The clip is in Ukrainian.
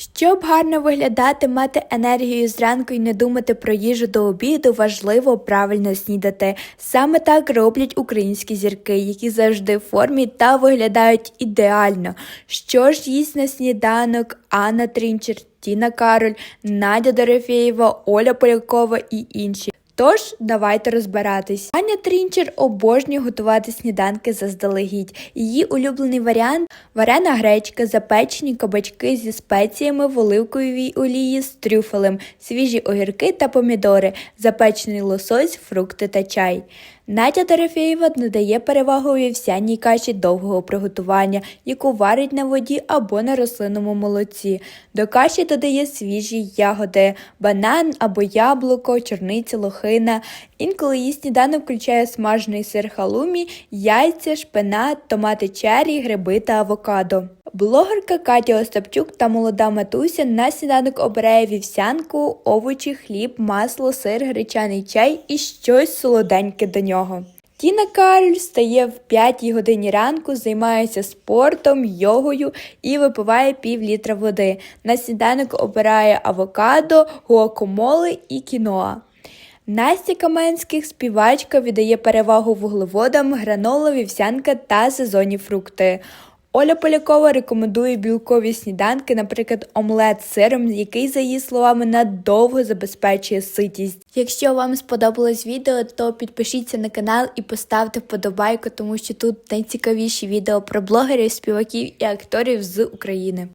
Щоб гарно виглядати, мати енергію зранку і не думати про їжу до обіду, важливо правильно снідати. Саме так роблять українські зірки, які завжди в формі та виглядають ідеально. Що ж їсть на сніданок Анна Трінчер, Тіна Кароль, Надя Дорофєєва, Оля Полякова і інші. Тож давайте розбиратись. Аня Трінчер обожнює готувати сніданки заздалегідь. Її улюблений варіант варена гречка, запечені кабачки зі спеціями в оливковій олії з трюфелем, свіжі огірки та помідори, запечений лосось, фрукти та чай. Надя Дорофєєва надає перевагу вівсяній каші довгого приготування, яку варить на воді або на рослинному молоці. До каші додає свіжі ягоди, банан або яблуко, чорниця, лохина. Інколи її сніданок включає смажений сир халумі, яйця, шпинат, томати чері, гриби та авокадо. Блогерка Катя Остапчук та молода матуся на сніданок обирає вівсянку, овочі, хліб, масло, сир, гречаний чай і щось солоденьке до нього. Тіна Кароль встає в 5 годині ранку, займається спортом, йогою і випиває пів літра води. На сніданок обирає авокадо, гуакамоле і кіноа. Настя Каменських співачка віддає перевагу вуглеводам, гранола, вівсянка та сезонні фрукти. Оля Полякова рекомендує білкові сніданки, наприклад, омлет з сиром, який, за її словами, надовго забезпечує ситість. Якщо вам сподобалось відео, то підпишіться на канал і поставте вподобайку, тому що тут найцікавіші відео про блогерів, співаків і акторів з України.